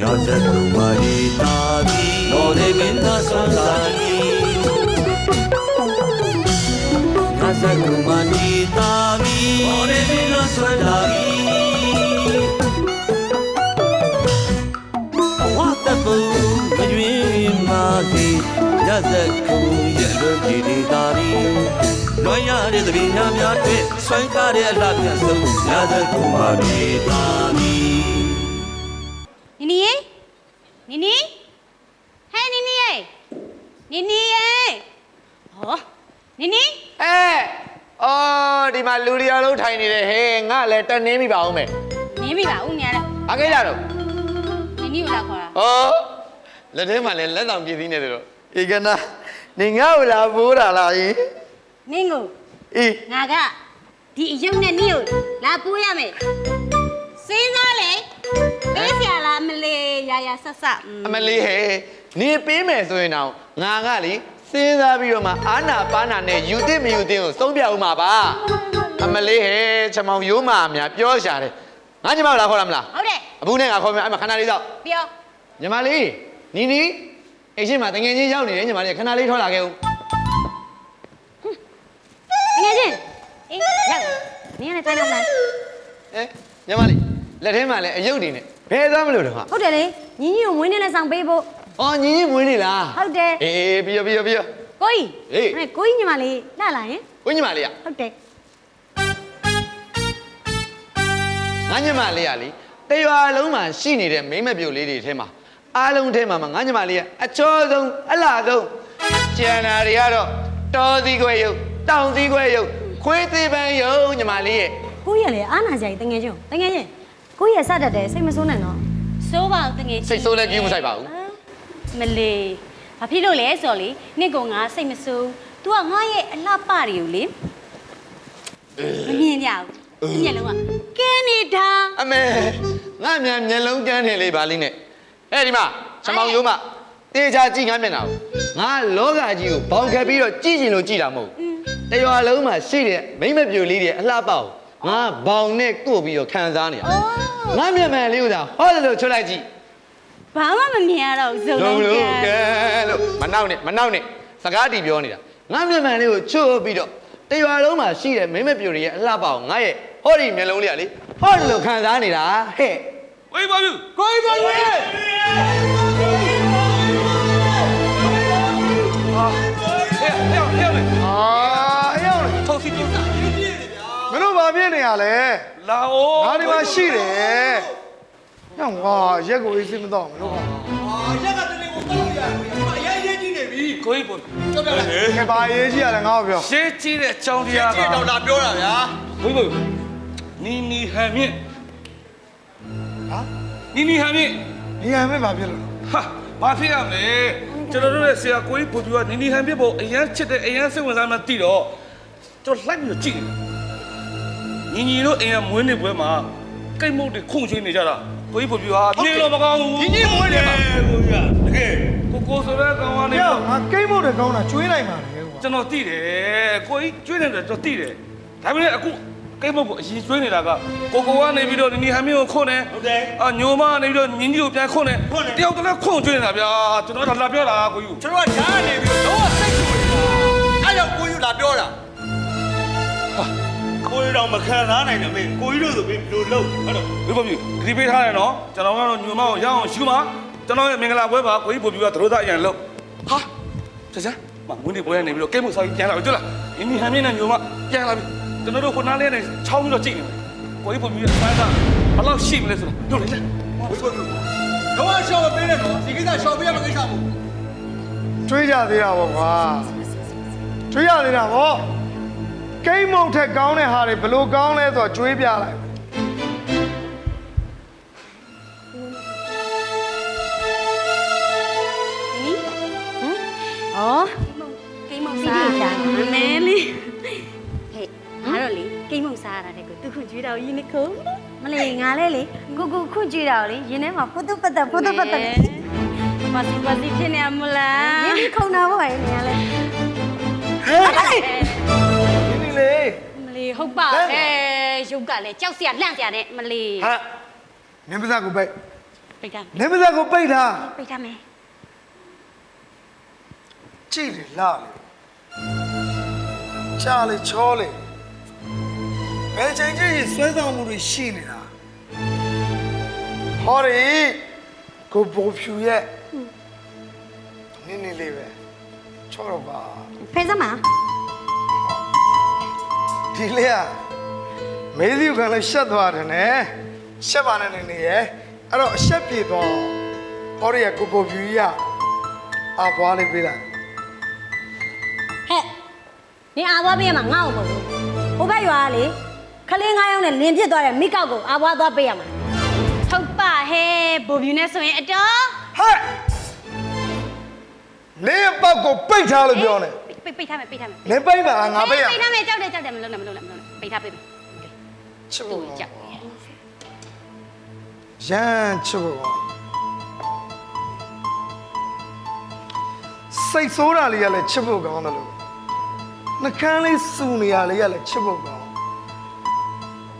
ညာဇက်သူမာရီတာဘီတော်နေမင်းသားဆွမ်းစာနီညာဇက်သူမာရီတာဘီတော်နေမင်းသားဆွမ်းလာဘီဝတ်တပူမရွေးမာစီညာဇက်သူရဲ့လွန်ကြည်ဒီတာဘီလွန်ရတဲ့သဘင်များများတွေ့ဆွမ်းကားတဲ့အလှပြဆုံးညာဇက်သူမာရီတာဘီ လူရီယာလုံးထိုင်နေတယ်ဟဲ့ငါလည်းတက်နေပြီပါအောင်မယ်နင်းမိပါဦးညာလဲဘာကိစ္စတော့နီနီကိုလာခေါ်တာဟောလက်ထဲမှာလည်းလက်ဆောင်ပြည့်စည်နေတယ်တော့ဧကနာနေငါ့ကိုလာဘိုးတာလားယင်နင်းကိုအေးငါကဒီအယုတ်နဲ့နင်းကိုလာပိုးရမယ်စဉ်းစားလေပေးစရာလားမလေးရရဆက်ဆက်အမလေးဟဲ့နေပေးမယ်ဆိုရင်တော့ငါကလေ စဉ်းစားပြီးတော့မှအာနာပါနာနဲ့ယူသင့်မယူသင့်ကိုသုံးပြဦးမှာပါအမလေးဟဲ့ချမောင်ရိုးမာအများပြောရှာတယ်ငါညီမကိုလာခေါ်လာမလားဟုတ်တယ်အဘူးနဲ့ငါခေါ်မယ်အဲ့မှာခဏလေးတော့ပြောညီမလေးနီနီအိမ်ရှိမှာတငယ်ချင်းရောက်နေတယ်ညီမလေးခဏလေးထွက်လာခဲ့ဦးငယ်ချင်းအေးရောက်နင်းလည်းတိုင်းတော့မလားအဲညီမလေးလက်ထဲမှာလည်းအယုတ်တွေနဲ့ဘယ်သားမလို့တော့ဟာဟုတ်တယ်လေညီညီကိုမွေးနေ့နဲ့ဆောင်ပေးဖို့ အော်ညီညီမွေးနေလားဟုတ်တယ်အေးပြီးရောပြီးရောပြီးရောကိုကြီးဟေး ဟဲ့ကိုကြီးညီမလေးလှလာရင်ကိုညီမလေးကဟုတ်တယ်ငါညီမလေးကလေတရွာလုံးမှာရှိနေတဲ့မိမ့်မပြိုလေးတွေထဲမှာအားလုံးထဲမှာမှငါညီမလေးကအချောဆုံးအလှဆုံးကျန်တာတွေကတော့တော်သီးခွဲရုပ်တောင်သီးခွဲရုပ်ခွေးသေးပန်းရုပ်ညီမလေးရဲ့ ကိုကြီးကလည်းအားနာကြကြီးတငယ်ချင်းတငယ်ချင်းကိုကြီးရစတတ်တယ်စိတ်မဆိုးနဲ့နော်စိုးပါဦးတငယ်ချင်းစိတ်ဆိုးလည်းကြီးမဆိုင်ပါဘူး မလေးဘာဖြစ်လို့လဲဆိုတော့လေနှစ်ကောင်ငါစိတ်မဆိုး तू ကငါရဲ့အလှပတွေကိုလေမမြင်ကြဘူးဒီမျက်လုံးကကဲနေတာအမေငါမြန်မျက်လုံးကန်းထင်လေးပါလိမ့်နဲ့အဲ့ဒီမှာချမောင်ရိုးမတေချာကြည့်ငါမျက်နှာကိုငါလောကကြီးကိုဘောင်ခက်ပြီးတော့ကြည့်ချင်လို့ကြည့်တာမဟုတ်ဘူးတရွာလုံးမှာရှိတဲ့မိမ့်မပြိုလေးတွေအလှပကိုငါဘောင်နဲ့ကို့ပြီးတော့ခံစားနေရငါမျက်မှန်လေးကိုသာဟောတယ်လို့ချွတ်လိုက်ကြည့် ဘာမှမမြင်ရတော့ဘူးစုံလုံးလုံးလို့ကကဲလို့မနောက်နဲ့မနောက်နဲ့စကားတီပြောနေတာငါမျက်မှန်လေးကိုချွတ်ပြီးတော့တရွာလုံးမှာရှိတဲ့မိမ့်မပြိုတွေရဲ့အလှပကိုငါရဲ့ဟောဒီမျက်လုံးလေးကလေဟောတယ်လို့ခံစားနေတာဟဲ့ဝေးပါဘူးကိုကြီးပါရွေးဟဲ့ဟဲ့ဟဲ့မေအာအေးအောင်လေထောက်စီပြတာမင်းတို့ဘာဖြစ်နေရလဲလာအိုးငါဒီမှာရှိတယ် ညောင်ငါရက်ကိုအေးစိမတော့မလို့ဟာကိုကြီးပေါ်ကြောက်တယ်ခေပါရေးကြီးရတယ်ငါ့ကိုပြောရှေးကြီးတဲ့အကြောင်းတရားကတော့လာပြောတာဗျာဝေးပါဘူးနီနီဟမ်မြင့်ဟာနီနီဟမ်မြင့်ဒီဟန်မဲ့ဘာဖြစ်လို့ဟာဘာဖြစ်ရမလဲကျွန်တော်တို့ရဲ့ဆရာကိုကြီးပူတူကနီနီဟမ်မြင့်ပေါ်အရန်ချစ်တဲ့အရန်စိတ်ဝင်စားမှတည်တော့ကျွန်တော်လိုက်ပြီးတော့ကြည့်တယ်ညီညီတို့အိမ်ကမွေးနေ့ပွဲမှာကိတ်မုတ်တွေခုန်ချွေးနေကြတာ ကိုကြီးပူတူဟာမြေတော့မကောင်းဘူးညီညီမွေးနေ့မှာကိုကြီးကတကယ်ကိုကိုဆိုတဲ့ကောင်ကနေညောတော့င်ငါကိတ်မို့တဲ့ကောင်းတာကျွေးနိုင်ပါလေကွာကျွန်တော်သိတယ်ကိုကြီးကျွေးနေတယ်ကျွန်တော်သိတယ်ဒါပေမဲ့အခုကိတ်မုတ်ကိုအရင်ကျွေးနေတာကကိုကိုကနေပြီးတော့နီနီဟမ်မင်းကိုခွန်းတယ်ဟုတ်တယ်အာညိုမကနေပြီးတော့ညင်ကြီးကိုပြန်ခွန်းတယ်တယောက်တည်းခွန်းကျွေးနေတာဗျာကျွန်တော်ကလာပြောတာကိုကြီးကျွန်တော်ကဓာတ်နေပြီးတော့စိတ်ဆူနေတာအဲ့ကြောင့်ကိုကြီးလာပြောတာ ကိုကြီးတော့မခံစားနိုင်တယ်မေကိုကြီးတို့ဆိုပြီးဘယ်လိုလုပ်ဟုတ်တော့ဘယ်ပေါ်ပြီဒီပေးထားတယ်နော်ကျွန်တော်ကတော့ညိုမကိုရအောင်ရှူမှာကျွန်တော်ရဲ့မင်္ဂလာပွဲပါကိုကြီးပေါ်ပြီကသရိုးသားအရင်လို့ဟာဆက်စမ်းမမွေးနေပွဲနေပြီးတော့ကိတ်မုတ်ဆောက်ပြန်လာပြီတွေ့လားနီနီဟမ်မင်းနဲ့ညိုမပြန်လာပြီကျွန်တော်တို့ခုနားလေးနဲ့ချောင်းပြီးတော့ကြည့်နေတယ်ကိုကြီးပေါ်ပြီအပိုင်းကဘယ်လောက်ရှိမလဲဆိုတော့တို့လေလေဝေးကိုတော့ရှော့မပေးနဲ့နော်ဒီကိစ္စရှော့ပေးရမယ့်ကိစ္စမဟုတ်ကျွေးကြသေးတာပေါ့ကွာကျွေးရသေးတာပေါ့ ကိတ်မုတ်ထက်ကောင်းတဲ့ဟာတွေဘလို့ကောင်းလဲဆိုတော့ကျွေးပြလိုက်နီနီဟမ်ဩကိမ်းမုံစားတာမမဲလေးဟဲ့ငါတော့လေကိမ်းမုံစားရတာတဲ့ကိုသူခွန်ကျွေးတော်ကြီးနိခုမလေးငါလဲလေကိုကိုခွန့်ကြည့်တာကိုလေရင်းထဲမှာပုတ်တုပတ်တက်ပုတ်တုပတ်တက်ပါစီပါစီဖြစ်နေမလားရင်းဒီခုံတာပေါ့ဟဲ့နေရလဲဒီနေ့ လေမလေးဟုတ်ပါအဲရုပ်ကလည်းကြောက်စရာလန့်စရာနဲ့မလေးဟာနင်းပါးစပ်ကိုပိတ်ပိတ်ထားမယ်နေမသက်ကိုပိတ်ထားပိတ်ထားမယ်ကြည့်လေလာလေချာလေချောလေဘယ်ချိန်ကြီးဆွဲဆောင်မှုတွေရှိနေတာဟောရီကိုဘိုဖြူရဲ့နင်းနေလေးပဲချောတော့ပါဖဲစမ်းပါ ဒီလေးကမေးသူကလည်းရှက်သွားတယ်နဲ့ရှက်ပါနဲ့နေနေရဲ့အဲ့တော့အရှက်ပြေသွားဟောရီကကိုဘိုဖြူကြီးကအာပွားလေးပေးလိုက်ဟဲ့နင်အာဘွားပေးရမှာငါ့ကိုမဟုတ်ဘူးဟိုဘက်ရွာကလေခလေးငါးယောက်နဲ့လင်ပြစ်သွားတဲ့မိကောက်ကိုအာဘွားသွားပေးရမှာဟုတ်ပါဟဲ့ဘိုဗျူနဲ့ဆိုရင်အတော်ဟဲ့နေပေါက်ကိုပိတ်ထားလို့ပြောနေ ပိတ်ပိတ်ထားမယ်ပိတ်ထားမယ်နေပိတ်ပါငါပိတ်ရပိတ်ထားမယ်ကြောက်တယ်ကြောက်တယ်မလုပ်နဲ့မလုပ်နဲ့မလုပ်နဲ့ပိတ်ထားပိတ်မယ်ချစ်ဖို့ကြောက်တယ်ရမ်းချစ်ဖို့စိတ်ဆိုးတာလေးကလည်းချစ်ဖို့ကောင်းတယ်လို့နှကန်းလေးစူနေရလေးကလည်းချစ်ဖို့ကောင်း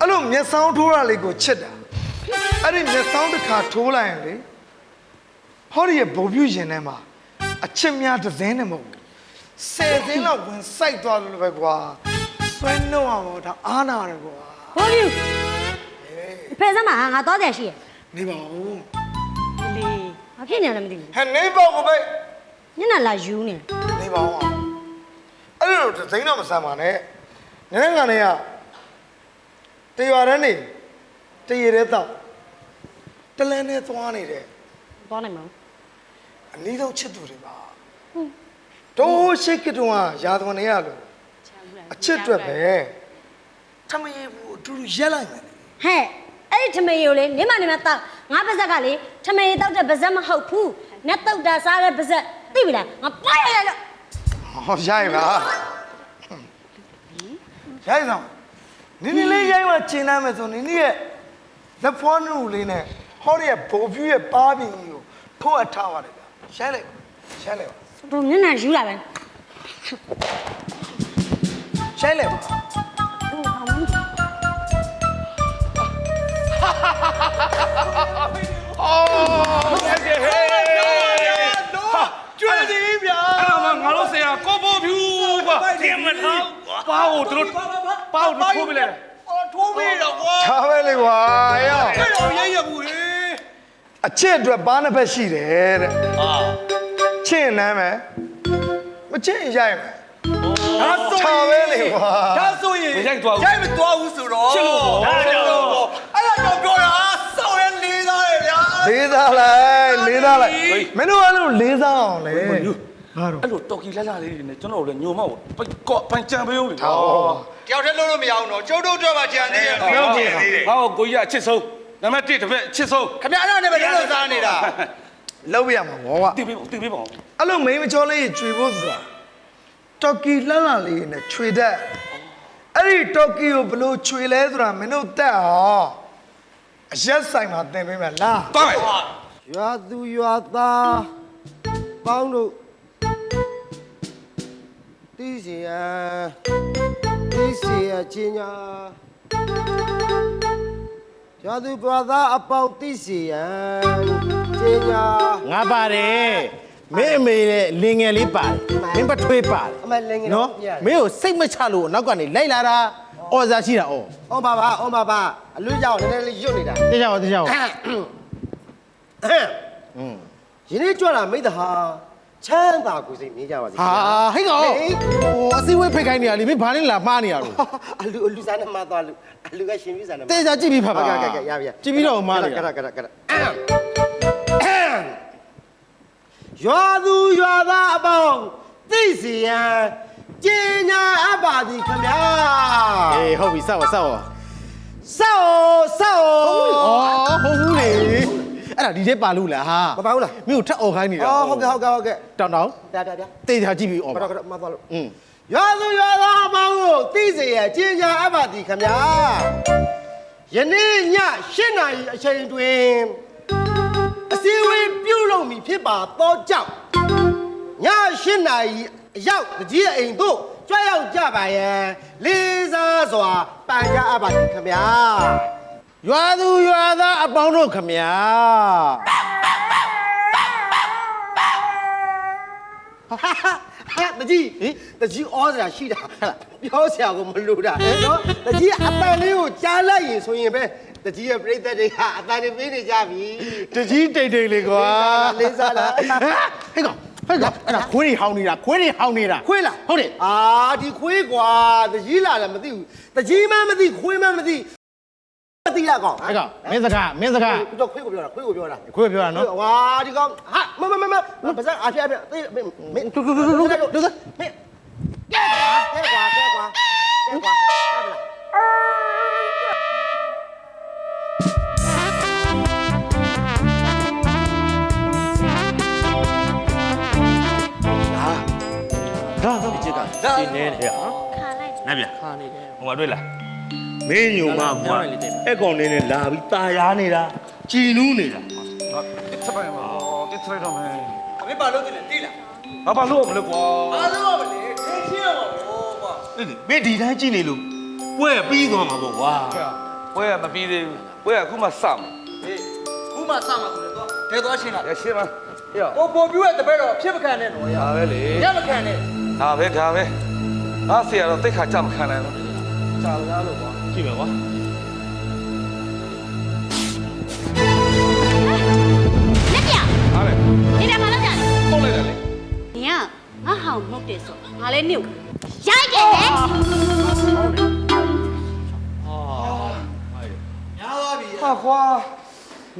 အဲ့လိုမျက်စောင်းထိုးတာလေးကိုချစ်တာအဲ့ဒီမျက်စောင်းတစ်ခါထိုးလိုက်ရင်လေဟောဒီရဲ့ဘုံပြူရင်ထဲမှာအချစ်များတစ်စင်းနဲ့မဟုတ်ဘူး ဆယ်စင်းလောက်ဝင်စိုက်သွားလို့ပဲကွာဆွဲနှုတ်အောင်ဒါအားနာတယ်ကွာဟိုဗျူဖဲစမ်းပါငါသွားတယ်ရှိရနေပါဦးလေဘာဖြစ်နေလဲမသိဘူးဟဲ့နေပေါ့ကိုပဲညနေလာယူနေနေပါဦးအဲ့လိုဒသိန်းတော့မဆန်ပါနဲ့နည်းနည်းကနေကတရွာတန်းနေတရေတဲ့တော့တလန်းနဲ့သွားနေတဲ့သွားနိုင်မလားအနည်းဆုံးချစ်သူတွေပါ ဒိုးရှိကတုံးကရာသဝင်နေရလို့အချစ်အတွက်ပဲထမရေဘူးအတူတူရက်လိုက်မယ်ဟဲ့အဲ့ဒီထမေကိုလေနေမနေမတောက်ငါပါဇက်ကလေထမေတောက်တဲ့ပါဇက်မဟုတ်ဘူးနဲ့တောက်တာစားတဲ့ပါဇက်သိပြီလားငါပွားရရလို့ဟောရိုက်ပါရိုက်ဆောင်နင်းနေလေးရိုက်မှကျင်နိုင်မယ်ဆိုနင်းနေရဲ့လက်ဖွားနုလေးနဲ့ဟောဒီရဲ့ဘိုးပြူရဲ့ပါးပြင်ကြီးကိုထိုးအထားပါတယ်ဗျရိုက်လိုက်ရိုက်လိုက် ပါဘုံညနေယူလာပဲရိုက်လိုက်ပါကျွတ်နေဗျာအဲ့တော့ငါတို့ဆရာကိုဘိုဖြူကွာတင်မထားပါကိုတို့ပါကိုထိုးပေးလိုက်အော်ထိုးပေးတော့ကွာထားပဲလေကွာရောအဲ့တော့ရရဘူးလေအချစ်အတွက်ပါးနှစ်ဖက်ရှိတယ်တဲ့အာ ချစ်ရင်နမ်းမယ်မချစ်ရင်ရိုက်မယ်ဒါဆိုထားပဲလေကွာဒါဆိုရင်မရိုက်သွားဘူးရိုက်မသွားဘူးဆိုတော့ချစ်လို့ပေါ့ဒါကြောင့်အဲ့ဒါကြောင့်ပြောတာစောက်ရဲလေးသားရဲ့ဗျာလေးစားလိုက်လေးစားလိုက်မင်းတို့အဲ့လိုလေးစားအောင်လေအဲ့လိုတော်ကီလာလာလေးတွေနဲ့ကျွန်တော်တို့လည်းညိုမောက်ပိတ်ကော့ပန်ချံပေးဦးလေဟောတယောက်တည်းလို့လို့မရအောင်တော့ကျုပ်တို့အတွက်မှကြံသေးတယ်ဘယ်လိုကြံသေးတယ်ဟောကိုကြီးကအချစ်ဆုံးနံပါတ်1တစ်ဖက်အချစ်ဆုံးခင်ဗျားအဲ့ဒါနဲ့ပဲလုံးလုံးစားနေတာ လောက်ပြရမှာဘောကွာတင်ပေးတင်ပေးပါဦးအဲ့လိုမိန်းမချောလေးကျွေဖို့ဆိုတာတော်ကီလှလှလေးနဲ့ခြွေတတ်အဲ့ဒီတော်ကီကိုဘယ်လို့ခြွေလဲဆိုတာမင်းတို့တက်အောင်အရက်ဆိုင်မှာသင်ပေးမယ်လားသွားမယ်ရွာသူရွာသားပေါင်းတို့တီးစီယံတီးစီယချင်းညာရွာသူရွာသားအပေါင်းတီးစီယံ ချင်းညာငါပါတယ်မင်းအမေနဲ့လင်ငယ်လေးပါတယ်မင်းပထွေးပါတယ်အမလင်ငယ်နော်ပြမင်းကိုစိတ်မချလို့အနောက်ကနေလိုက်လာတာအော်စားရှိတာအော်ဩပါပါဩပါပါအလူကြောင့်နည်းနည်းလေးရွတ်နေတာတကြောင်တကြောင်ယနေ့ကြွလာမိတ္တဟာချမ်းသာကိုယ်စိတ်မြင်ကြပါစေဟာဟိတ်ကောင်ဟိုအစည်းအဝေးဖိတ်ခိုင်းနေရလေမင်းဘာနဲ့လာမှားနေရလို့အလူအလူစားနဲ့မသွားလူအလူကရှင်ပြစားနဲ့တေချာကြည့်ပြီးဖတ်ပါကဲကဲကဲရပြီကြည့်ပြီးတော့မှားနေကရကရကရ ရွာသူရွာသားအပေါင်းသိစီရန်ကျင်ညာအပ်ပါသည်ခင်ဗျာအေးဟုတ်ပြီစောက်ပါစောက်ပါစောစောအော်ဟုတ်ဘူးလေအဲ့ဒါဒီထဲပါလို့လားဟာမပါဘူးလားမင်းကိုထက်အော်ခိုင်းနေတာအော်ဟုတ်ကဲ့ဟုတ်ကဲ့ဟုတ်ကဲ့တောင်းတောင်းတာတာတာတေချာကြည့်ပြီးအော်ခပါရခရမသွားလို့อืมရွာသူရွာသားအပေါင်းကိုသိစီရန်ကျင်ညာအပ်ပါသည်ခင်ဗျာယနေ့ည၈နာရီအချိန်တွင်အ စည်းအဝေးပြုလုပ်မည်ဖြစ်ပါသောကြောင့်ည၈နာရီအရောက်တကြီးအိမ်တို့ကြွရောက်ကြပါရဲ့လေးစားစွာပန်ကြအပ်ပါသည်ခင်ဗျာရွာသူရွာသားအပေါင်းတို့ခမညာဟာတကြီးတကြီးဩစရာရှိတာပြောစရာကိုမလိုတာနော်တကြီးအပန်လေးကိုကြားလိုက်ရင်ဆိုရင်ပဲ တကြီးရဲ့ပြိတ္တတွေကအတန်တွေပေးနေကြပြီတကြီးတိတ်တိတ်လေးကွာလေးစားလားဟဲ့ကောင်ဟဲ့ကောင်အဲ့ဒါခွေးတွေဟောင်းနေတာခွေးတွေဟောင်းနေတာခွေးလားဟုတ်တယ်အာဒီခွေးကွာတကြီးလာတယ်မသိဘူးတကြီးမှမသိခွေးမှမသိမသိလားကောင်ဟဲ့ကောင်မင်းစကားမင်းစကားတော့ခွေးကိုပြောတာခွေးကိုပြောတာခွေးပြောတာနော်ဝါဒီကောင်ဟာမမမမဘာသာအားပြပြသိမင်းမင်းတူတူတူတူတူတူမင်းကဲကွာကဲကွာကဲ ရှင်းနေတယ်ဟာခါလိုက်နတ်ဗျာခါနေတယ်ဟိုမှာတွေ့လားမင်းညုံမဘွားအဲ့ကောင်လေးနဲ့လာပြီးตาရားနေတာကြည်နူးနေတာဟာတစ်ချက်ပိုင်းမှာတစ်ချက်တော့မယ်မင်းဘာလို့တည်လဲတိလားဘာဘာလို့မလဲကွာဘာလို့မလဲခင်းရှင်းရမှာဘောကွာမင်းဒီတိုင်းကြည့်နေလို့ပွဲပြီးသွားမှာပေါ့ကွာပွဲကမပြီးသေးဘူးပွဲကအခုမှစမှာဟေးခုမှစမှာဆိုတော့တဲသွားရှင်းလာရရှင်းပါရဟိုပေါ်ပြူရဲ့တပည့်တော်ဖြစ်မခံနဲ့တော့ရဒါပဲလေရမခံနဲ့ဒါပဲဒါပဲ အားဆရာတော့တိတ်ခါကြမခံနိုင်ဘူးကြာလားလို့ကွာကြည့်မယ်ကွာလက်ပြဟာလေဒီထဲမှာလောက်ကြတယ်ပုတ်လိုက်တယ်လေ။ညငါဟောင်မှုတ်တယ်ဆိုငါလည်းနှုတ်ရိုက်တယ်လေညာသွားပြီဟာကွာ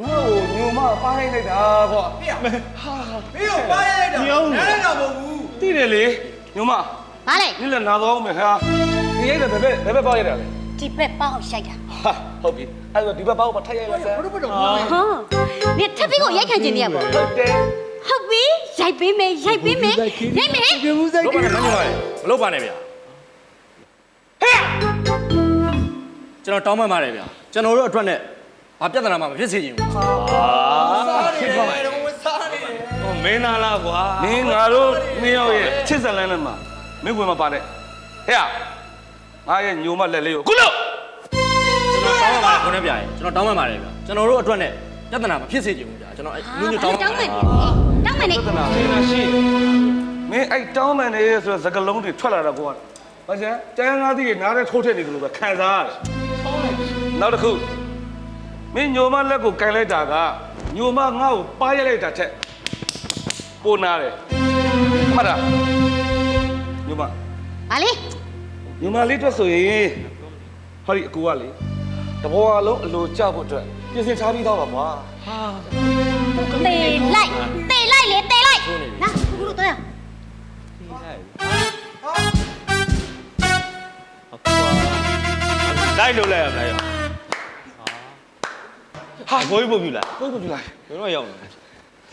ငါ့ကိုညုံမပါလိုက်လိုက်တာကွာမင်းတို့ပါရလိုက်တော့နားလည်းတော့မဟုတ်ဘူးတိတယ်လေညုံမ။ ဘာလဲနင်းလည်းနာတော့မယ်ဟာဒီရိုက်တယ်ဘယ်ဘက်ဘယ်ဘက်ပေါက်ရတာလဲဒီဘက်ပေါက်ရိုက်တာဟာဟုတ်ပြီအဲ့တော့ဒီဘက်ပေါက်ပါထိုက်ရိုက်လိုက်စမ်းဘုရားဘုရား။ဟော။နေထပ်ပြီးကိုရိုက်ခံခြင်းတည်းရပေါ့ဟုတ်တယ်။ဟုတ်ပြီ။ရိုက်ပေးမယ်ရိုက်ပေးမယ်။ရိုက်မယ်ဒီမှုဆိုင်လောပါနဲ့မညပါနဲ့မလုပ်ပါနဲ့ဗျာဟဲ့ကျွန်တော်တောင်းပန်ပါတယ်ဗျာကျွန်တော်တို့အတွက်နဲ့ဘာပြဿနာမှမဖြစ်စေချင်ဘူးစားနေတယ်တော့စားနေတယ်ဟောမင်းသားလားကွာမင်းငါတို့နှစ်ယောက်ရဲ့ချစ်စလန်းနဲ့မှာ မင်းဝင်မပါနဲ့ဟဲ့ငါရဲ့ညုံမလက်လေးကိုခုလို့ကျွန်တော်တောင်းပန်ပါတယ်ခုနကဗျာကျွန်တော်တောင်းပန်ပါတယ်ဗျာကျွန်တော်တို့အတွက်နဲ့ပြဿနာမဖြစ်စေချင်ဘူးဗျာကျွန်တော်။လူညွတ်တောင်းပန်တောင်းပါမယ်တယ်။တောင်းမယ်နေပြဿနာရှင်းရှင်းမင်းအဲ့တောင်းပန်နေဆိုတဲ့စကလုံးတွေထွက်လာတော့ကွာဘာကျန်ကျန်ငါးသီးတွေနားထဲထိုးထည့်နေတယ်လို့ပဲခံစားရတယ်နောက်တစ်ခုမင်းညိုမလက်ကိုကန်လိုက်တာကညိုမငါ့ကိုပါရက်လိုက်တာထက်ပိုနာတယ်မှတ်တာ ညိုမ။ဘာလဲညီမလေးအတွက်ဆိုရင်ဟောဒီအကူကလေတဘောအလုံးအလိုကြဖို့အတွက်ပြင်ဆင်ထားပြီးသားပါကွာ။တေလိုက်။တေလိုက်လေတေလိုက်။နာခုလိုတော့ရလိုက်လို့လိုက်ရမလားရောဟာဘိုးဘိုးပြူလားဘုန်းကြီးလိုက်ဘယ်တော့ရောက်လဲ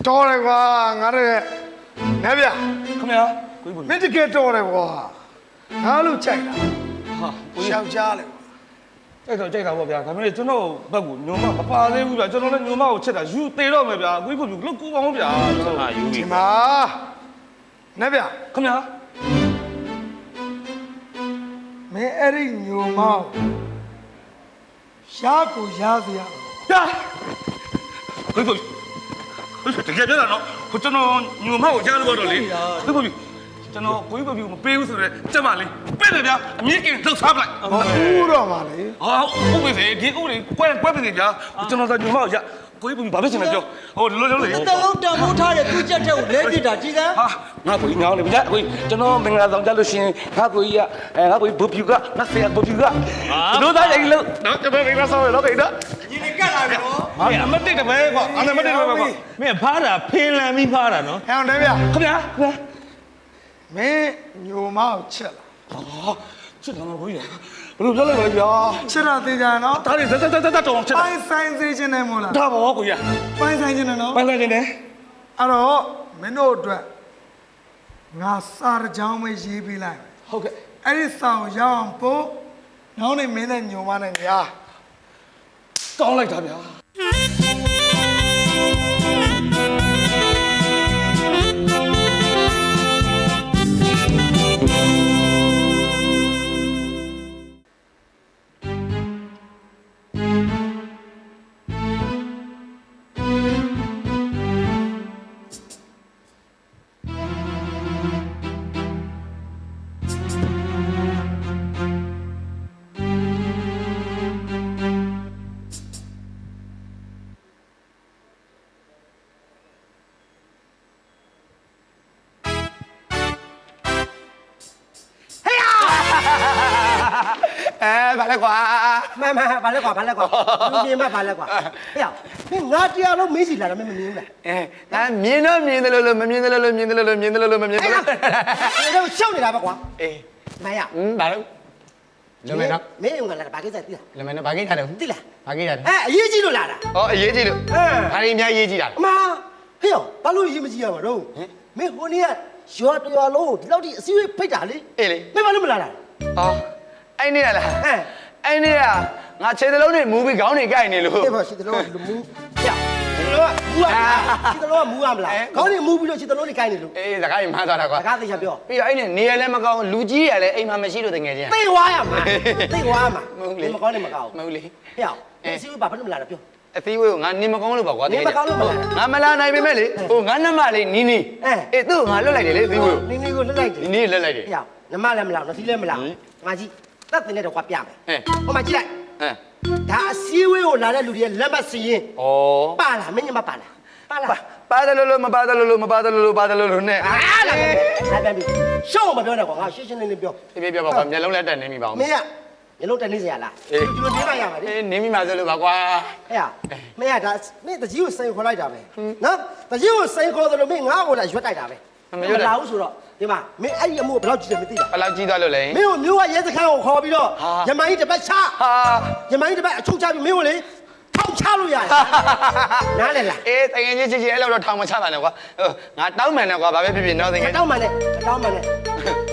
တော်တယ်ကွာငါတို့ရဲ့နတ်ဗျခင်ဗျာ ကိုကြီးဘုမင်းတကယ်တော်တယ်ကွာငါလို့ကြိုက်တာဟာကိုကြီးရှောက်ကြားလေကွာကြိုက်တော့ကြိုက်တာပေါ့ဗျာဒါပေမဲ့ကျွန်တော်ဘက်ကညုံမမပါသေးဘူးဗျာကျွန်တော်လည်းညုံမကိုချက်တာယူသေးတော့မယ်ဗျာကိုကြီးဘုလို့ကူပါအောင်ဗျာကျွန်တော်ဟာယူပြီဒီမှာနတ်ဗျခင်ဗျာမင်းအဲ့ဒီညိုမောင်းရှားကိုရှားစရာဗျာကိုကြီးဘုတကယ်ပြောတာနော်ကိုကျွန်တော်ညုံမကိုကြားလို့တော့လေကိုကြီးဘု ကျွန်တော်ကိုကြီးဘုမပေးဘူးဆိုတော့ကြက်မလေးပဲ့တယ်ဗျာအမြင့်ကင်လှုပ်ရှားပလိုက်မဟုတ်တော့ပါလေဟာဟုတ်ပြီလေဒီဥလေးကွဲကွဲပြီဗျာကျွန်တော်ကညမအောင်ရကိုကြီးဘာဖြစ်ချင်လဲပြောဟိုလိုလိုလေတလုံးတမိုးထားတဲ့သူ့ချက်တဲ့ကိုလဲပြစ်တာကြည်စမ်းဟာငါကိုကြီးညောင်းလေဗျာကိုကြီးကျွန်တော်မင်္ဂလာဆောင်ကြလို့ရှင်ငါကိုကြီးကအဲငါကိုကြီးဘူပြူကငါဆရာဘူပြူကတို့သားရင်လို့နော်ကျွန်တော်မင်္ဂလာဆောင်ရတော့ကိတော့ညီလေးကတ်လာပြီနော်ဟာအမတ်တိတ်တပဲကွာအမတ်တိတ်တပဲကွာမင်းဖားတာဖင်လန်ပြီးဖားတာနော်ဟဲ့အောင်နတ်ဗျခင်ဗျာ မင်းညိုမောင်းချက်လာဟာချစ်တော်ကိုကြီးဘယ်လိုပြောလိုက်ပါလဲဗျာချက်တာသေးကြနော်ဒါလေးတက်တက်တက်တောင်းချစ်တာပိုင်းဆိုင်စေခြင်းနဲ့မို့လားဒါဘောကိုကြီးပိုင်းဆိုင်ခြင်းနဲ့နော်ပန်းလိုက်နေတယ်အဲ့တော့မင်းတို့အတွက်ငါစာတစ်ကြောင်းပဲရေးပေးလိုက်မယ်ဟုတ်ကဲ့အဲ့ဒီစာကိုရအောင်ပို့နောက်နေမင်းနဲ့ညိုမနဲ့ညာတောင်းလိုက်တာဗျာ ဘာလဲကွာမှန်မှန်ဘာလဲကွာဘာလဲကွာလူမြင်မှဘာလဲကွာဟဲ့မင်းငါတရားလုံးမေးစီလာတော့မင်းမမြင်ဘူးလားအဲဒါမြင်တော့မြင်တယ်လို့လို့မမြင်တယ်လို့လို့မြင်တယ်လို့လို့မြင်တယ်လို့လို့မမြင်တယ်အဲ့လို့ဒါတော့ရှောက်နေတာပဲကွာအေးမရဟမ်ဘာလို့လွန်မယ်နော်မင်းကလည်းဘာကိစ္စသိလားလွန်မယ်နော်ဘာကိစ္စလဲသိလားဘာကိစ္စလဲအဲအရေးကြီးလို့လာတာဟောအရေးကြီးလို့အဲဒါရင်အများရေးကြီးတာအမဟေ့ဘာလို့ရေးမကြည့်ရမှာတော့မင်းဟိုနေ့ကရွာတရွာလုံးကိုဒီလောက်ထိအစည်းအဝေးဖိတ်တာလေအေးလေမင်းဘာလို့မလာတာဟောအဲ့နေ့ကလားအဲ အဲ့နေ့ကငါခြေသလုံးတွေမူပြီးခေါင်းတွေကြိုက်နေလို့ဟေ့ပါရှိတယ်လို့လူမူပြရှိတယ်လို့မူရမလားရှိတယ်လို့မူရမလားခေါင်းနေမူပြီးတော့ရှိတယ်လို့နေကိုင်းနေလို့အေးစကားကြီးမှန်းသွားတာကွာစကားသိချပြောပြီးတော့အဲ့နဲ့နေရလဲမကောင်းလူကြီးရလဲအိမ်မှာမရှိလို့တငယ်ချင်းသိဝါရမှာသိဝါမှာမဟုတ်လေမကောင်းနေမကောင်းမဟုတ်လေဟေ့အစည်းအဝေးဘာလို့မလာတာပြောအသီးဝေးကိုငါနေမကောင်းလို့ပါကွာနေမကောင်းလို့မလာတာငါမလာနိုင်ပေမဲ့လေဟိုငါနှမလေးနီးနီးအဲအေးသူ့ကိုငါလွတ်လိုက်တယ်လေအသီးဝေးကိုနင်းနေကိုလွတ်လိုက်တယ်ဒီနေ့လွတ်လိုက်တယ်ဟေ့နမလည်းမလာနစီလည်းမလာငါကြီး တက်တင်တဲ့တော့ကွာပြမယ်အဲဟိုမှာကြည့်လိုက်အဲဒါအစည်းအဝေးကိုလာတဲ့လူတွေလက်မစရင်ဩပါလားမင်းညမပါလားပါလားပါတယ်လို့လို့မပါတယ်လို့လို့မပါတယ်လို့လို့ပါတယ်လို့လို့နဲ့အာလာလာပြန်ပြီရှော့မပြောနဲ့ကွာငါရှင်းရှင်းလင်းလင်းပြောပြပြပြပါကွာမျက်လုံးလက်တက်နေမိပါဦးမင်းကမျက်လုံးတက်နေစရာလားအေးဒီလိုနေပါရမှာလေအေးနေမိပါစလို့ပါကွာဟဲ့မင်းကဒါမင်းတကြီးကိုစိန်ခေါ်လိုက်တာပဲနော်တကြီးကိုစိန်ခေါ်တယ်လို့မင်းငါ့ကိုလာရွက်တိုက်တာပဲလာဘူးဆိုတော့ ဒီမှာမင်းအဲ့ဒီအမှုဘယ်လောက်ကြည့်တယ်မသိတာ ဘယ်လောက်ကြီးသွားလို့လဲ မင်းကိုမျိုးကရဲစခန်းကိုခေါ်ပြီးတော့ ဟာ ရမိုင်းတစ်ပတ်ချ ဟာ ရမိုင်းတစ်ပတ်အချုပ်ချပြီးမင်းကိုလေထောက်ချလို့ရတယ်နားလည်လား အေးတကယ်ကြီးချစ်ချစ်အဲ့လောက်တော့ထောင်မချပါနဲ့ကွာဟိုငါတောင်းမှန်တယ်ကွာဘာပဲဖြစ်ဖြစ်တော့တက မ ယ် တောင်းမှန်နဲ့မတောင်းမှန်နဲ့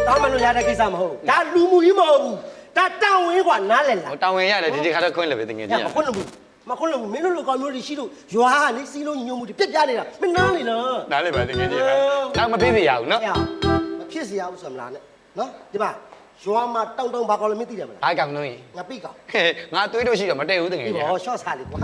တောင်းမှန်လို့ရတဲ့ကိစ္စမဟုတ်ဘူးဒါလူမှုကြီးမဟုတ်ဘူးဒါတောင်းဝင်းกว่าနားလည်လား ဟိုတောင်းဝင်ရတယ်ဒီဒီခါတော့ခွင့်လည်းပဲတကယ် ည ကြီး မခွန်းလို့ဘူးမခွန်းလို့ဘူးမင်းတို့လူကောင်မျိုးတွေရှိလို့ရွာကနေစီးလုံးညုံမှုတွေပြက်ပြနေတာမင်းနားလေလား နားလည်းပဲတကယ်ကြီးနောက်မဖြစ်စေရဘူးနော် ဟဲ့မဖြ စ်စီရဘူးဆိုမလားနဲ့နော်ဒီမှာရွာမှာတောင်းတောင်းဘာကောင်းလဲမသိတယ်မလားဘာကောင်လို့ရင်ငါပိကောင်းငါသွေးတို့ရှိတော့မတည့်ဘူးတကယ်ဒီကြီးဘောရှော့စားလေကွာ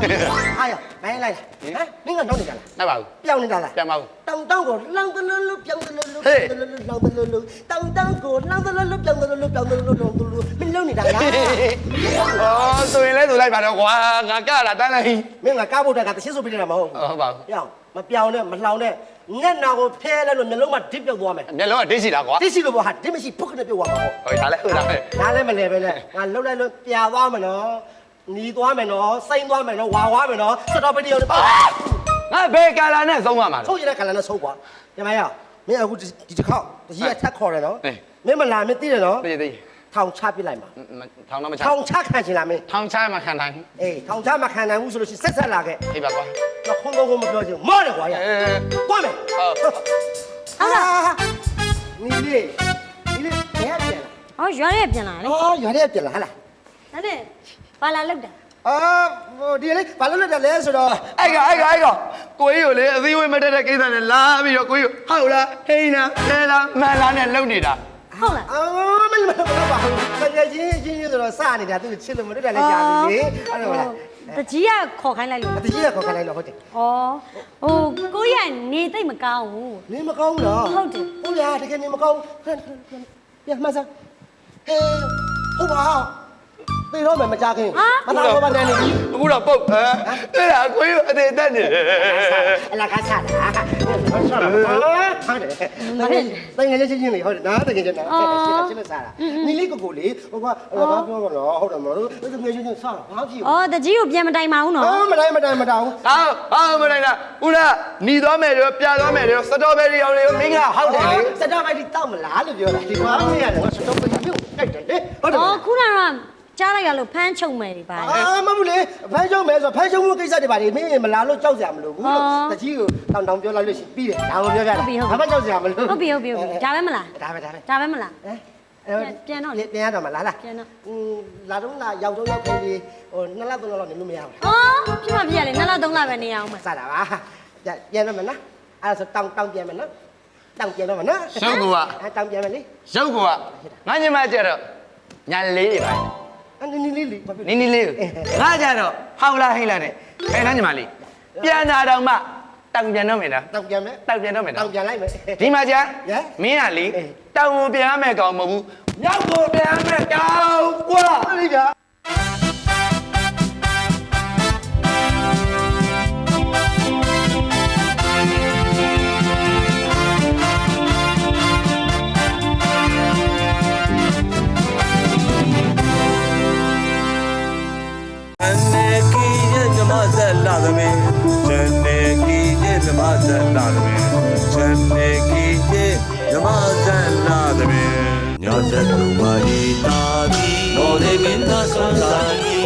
အားရနိုင်လိုက်လားဟမ်မင်းကနောက်နေကြလားနှက်ပါဘူးပြောင်းနေတာလားပြန်ပါဦးတောင်းတောင်းကိုလောင်းတလလပြောင်းတလလဟေးလောင်းတလလတောင်းတောင်းကိုလောင်းတလလပြောင်းတလလပြောင်းတလလလောင်းတလမင်းလုံးနေတာလားအော်ဆိုရင်လည်းသူလိုက်ပါတော့ကွာငါကလာတန်းလိုက်မင်းကကားဖို့တက်ကတရှင်းဆိုပြနေတာမဟုတ်ဘူးဟုတ်ပါဘူး။ရောက်မပြောင်းနဲ့မလှောင်နဲ့ ငက်နာကိုဖဲလဲလို့မျိုးလုံးမှာဒစ်ပြုတ်သွားမယ်မျက်လုံးကဒိတ်ရှိတာကွာ။ဒစ်စီလို့ပေါ့ဟာဒစ်မရှိဖုတ်ကနေပြုတ်သွားမှာပေါ့ ဟိုဒါလည်းဟုတ်တာပဲ။ဒါလည်းမလဲပဲနဲ့ငါလှုပ်လိုက်လို့ပြာသွားမယ်နော်။หนีသွားမယ်နော်။စိမ့်သွားမယ်နော်။ဝါသွားမယ်နော်။စတော်ပတီရောငါဘယ်ကာလာနဲ့သုံးရမှာလဲ ထုတ်ရတဲ့ကလန်နဲ့ဆုံးကွာ။ညမရမင်းအခုဒီတစ်ခေါက်တကြီးကထက်ခေါ်တယ်နော်ဟေး။မင်းမလာမင်းသိတယ်နော်သိသိ။ ထောင်ချပစ်လိုက်မှာထောင်တော့မချ။ထောင်ချခံချင်လားမင်းထောင်ချမှခံတိုင်း။အေးထောင်ချမခံနိုင်ဘူးဆိုလို့ရှိရင်ဆက်ဆက်လာခဲ့ဟေးပါကွာ။တော့ခုံတော့မပြောချင်ဘူး။မော့တယ်ကွာရအဲ။ကွာမယ်ဟုတ်။ဟာနီလေးနီလေးဘယ်ပြန်လာဟောရွာရဲပြန်လာလေ။အော်ရွာထဲပြန်လာဟလားဒါနဲ့ဘာလာလောက်တာ။အာဟိုဒီလေဘာလို့လဲတက်လဲဆိုတော့အဲ့ကအဲ့ကအဲ့ကကိုကြီးကိုလေအသီးဝေးမတက်တဲ့ကိစ္စနဲ့လာပြီးတော့ကိုကြီးဟုတ်လားဟိန်းလားလဲလားမန်လားနဲ့လုံနေတာဟုတ်လားအာ မင်းမလို့ပါဘူး။တကယ်ချင်းချင်းချင်းဆိုတော့စနေတာသူချစ်လို့မတွေ့တယ်လည်းကြာပြီလေ။အဲ့လိုလားတကြီးကခေါ်ခိုင်းလိုက်လို့။အတကြီးကခေါ်ခိုင်းလိုက်တော့ဟုတ်တယ်ဩဟိုကိုရနေသိမ့်မကောင်းဘူး။နင်းမကောင်းလား။ဟုတ်တယ်ဟုတ်လားတကယ်နင်းမကောင်း။ပြန်မှစား။ဟေးဟုတ်ပါ။ ပြေတော့မယ်မကြခင်။မသားတော့ပါနဲ့နေပြီအခုတော့ပုတ်ဟမ်အဲ့ဒါကိုကြီးအသေးတက်နေ။အလားကားချတာ။ဟုတ်တယ်။ဟုတ်တယ်။တကယ်ချင်းချင်းလေးဟုတ်တယ်နော်တကယ်ချင်းနော်။ရှင်းရှင်းစားတာ။နီလေးကိုကိုလေးဟိုကဘာပြောကြတော့ဟုတ်တယ်မလို့တကယ်ချင်းချင်းစားတာဘာဖြစ်ဩတကြီးကိုပြန်မတိုင်ပါဘူးနော်အော်မတိုင်းမတိုင်းမတောင်းဟာဟာမနိုင်လားဦးလားหนีသွားမယ်ရောပြသွားမယ်ရောစတော်ဘယ်ရီအောင်လေမင်းကဟုတ်တယ်လေစတော့ပဲဒီတောက်မလားလို့ပြောတာဒီကွာမင်းရတယ်ငါစတော့ပဲပြုတ်တိုက်တယ်လေဟုတ်တယ်ဩခုနကတော့ ကြားလိုက်ရလို့ဖမ်းချုပ်မယ်ဒီပါအာမဟုတ်လေဖမ်းရှုံးမယ်ဆိုဖမ်းရှုံးမှုကိစ္စတွေပါလေမင်းမလာလို့ကြောက်စရာမလိုဘူးလို့အော်တကြီးကိုတောင်တောင်ပြောလိုက်လို့ရှိပြီးတယ်ဒါကိုပြောပြတာဟုတ်ပြီဟုတ်ပြီဘာမှကြောက်စရာမလိုဟုတ်ပြီဟုတ်ပြီဟုတ်ပြီဒါပဲမလားဒါပဲဒါပဲဒါပဲမလားအဲပြန်တော့လေပြန်ရတော့မလားလားပြန်တော့อืมလာတော့လာရောက်တော့ရောက်ခင်ကြီးဟိုနှစ်လသုံးလလောက်နေလို့မရဘူးဩပြမပြရလေနှစ်လသုံးလပဲနေရအောင်မစတာပါပြန်တော့မလားအဲ့ဒါဆိုတောင်တောင်ပြန်မယ်နော်တောင်ပြန်တော့မနော်ရုပ်ကအဲတောင်ပြန်မယ်လေရုပ်ကငါညီမကြတော့ညာလေးတွေပါ အနည်းနည်းလေးလေးဘာဖြစ်နီနီလေးငါကြတော့ဟောက်လားဟိလားနဲ့အဲငါညီမလေးပြန်လာတော့မှတောင်ပြန်တော့မယ်နော်တောင်ပြန်မယ်တောင်ပြန်တော့မယ်တောနော်င်ပြန်လိုက်မယ် ဒီမှာကြာရဲမင်းကလေအေးတောင်ကိုပြန်ရမယ်ကောင်မဟုတ်ဘူးမြောက်ကိုပြန်ရမယ်ကောင်ကွာ ဟုတ်ပြီဗျာ ဆက်လာတယ်ချန်နေကြီးရဲ့မြမဆက်လာတယ်ညဇက်ကူမာဒီတာဒီဘောလေမင်းသားဆွမ်းစာဒီ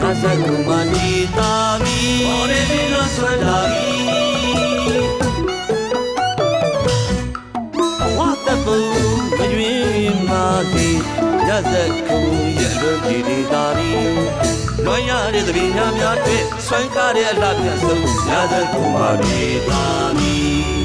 ညဇက်ကူမာဒီတာဒီဘောလေမင်းသားဆွမ်းစာဒီဝတ်တပူမရွေးမာဒီညဇက်ကူရဲ့လွန်ဒီဒီတာဒီ လွှမ်းရတဲ့သပင်များများတွေ့ဆွမ်းကားတဲ့အလှပြန်ဆုံးရာဇကုမာရီတာမီ